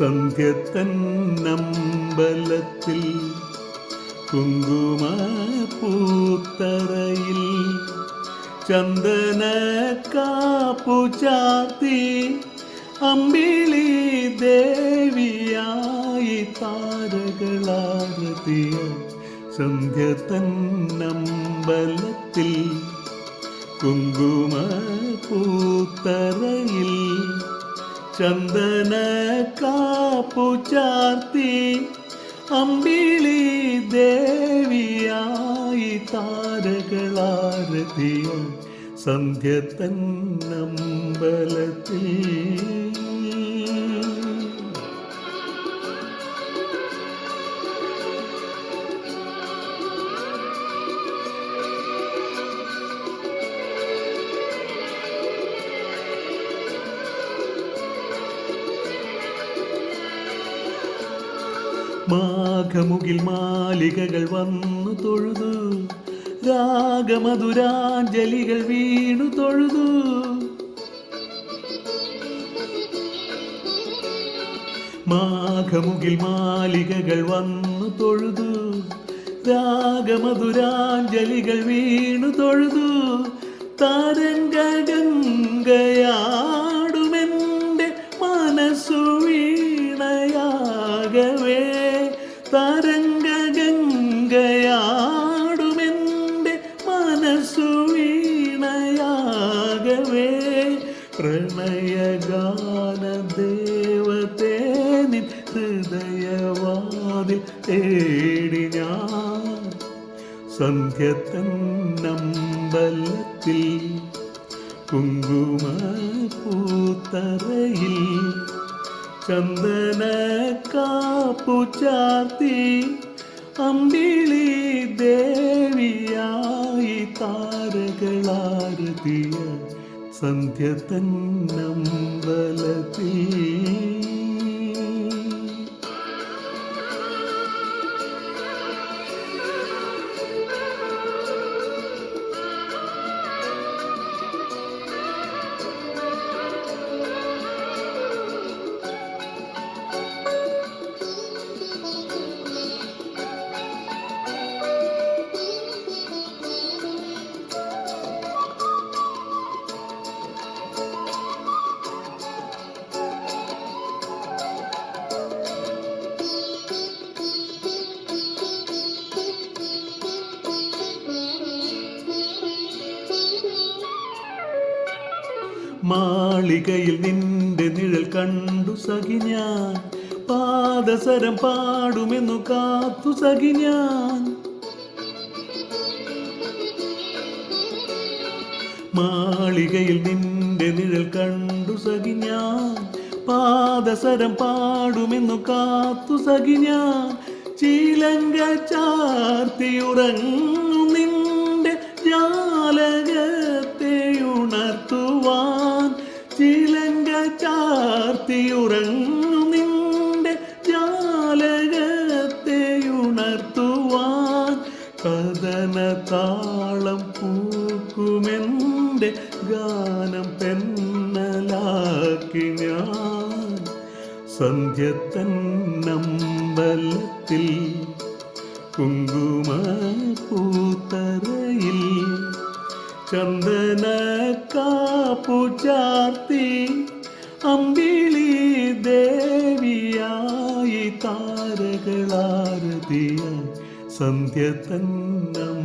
സന്ധ്യത്തന്നമ്പലത്തിൽ കുങ്കുമ പൂത്തറയിൽ ചന്ദന കാപ്പു ചാത്തി അമ്പിളി ദേവിയായി താരകളാരതിയ സന്ധ്യ തന്നമ്പലത്തിൽ കുങ്കുമ പൂത്തറയിൽ ചന്ദന കാപ്പു ചാർത്തി അമ്പിളി ദേവിയായി താരകളാരതിയ സന്ധ്യ തന്നമ്പലത്തിൽ മാഘമുകിൽ മാലികകൾ വന്നു തൊഴുതു. രാഗമധുരാഞ്ജലികൾ വീണു തൊഴുതു. മാഘമുകിൽ മാലികകൾ വന്നു തൊഴുതു. രാഗമധുരാഞ്ജലികൾ വീണു തൊഴുതു. തരംഗഗംഗയാടുമെന്റെ പ്രണയഗാന ദേവതേ നിൻ ഹൃദയവാതിൽ തേടി ഞാൻ സന്ധ്യ തന്നമ്പലത്തിൽ കുങ്കുമ പൂത്തറയിൽ ചന്ദന കാപ്പു ചാർത്തി അമ്പിളി ദേവിയായി താരകളാരതിയ സന്ധ്യ തന്നമ്പലത്തിൽ മാളികയിൽ നിന്റെ നിഴൽ കണ്ടു സഖി ഞാൻ. പാദസരം പാടുമെന്നു കാത്തു സഖി ഞാൻ. മാളികയിൽ നിന്റെ നിഴൽ കണ്ടു സഖി ഞാൻ. പാദസരം പാടുമെന്നു കാത്തു സഖി ഞാൻ. ചീലങ്ക ചാർത്തിയുറങ്ങു നിന്റെ ജാലകത്തെ ഉണർത്തുവാൻ ചിലങ്ക ചാർത്തിയുറങ്ങു നിന്റെ ജാലകത്തെ ഉണർത്തുവാൻ. കഥന താളം പൂക്കുമെന്റെ ഗാനം പെന്നലാക്കി ഞാൻ. സന്ധ്യ തന്നമ്പലത്തിൽ കുങ്കുമ പൂത്തറയിൽ ചന്ദന കാപ്പു ചാർത്തി അമ്പിളി ദേവിയായി താരകളാരതിയ സന്ധ്യ തന്നം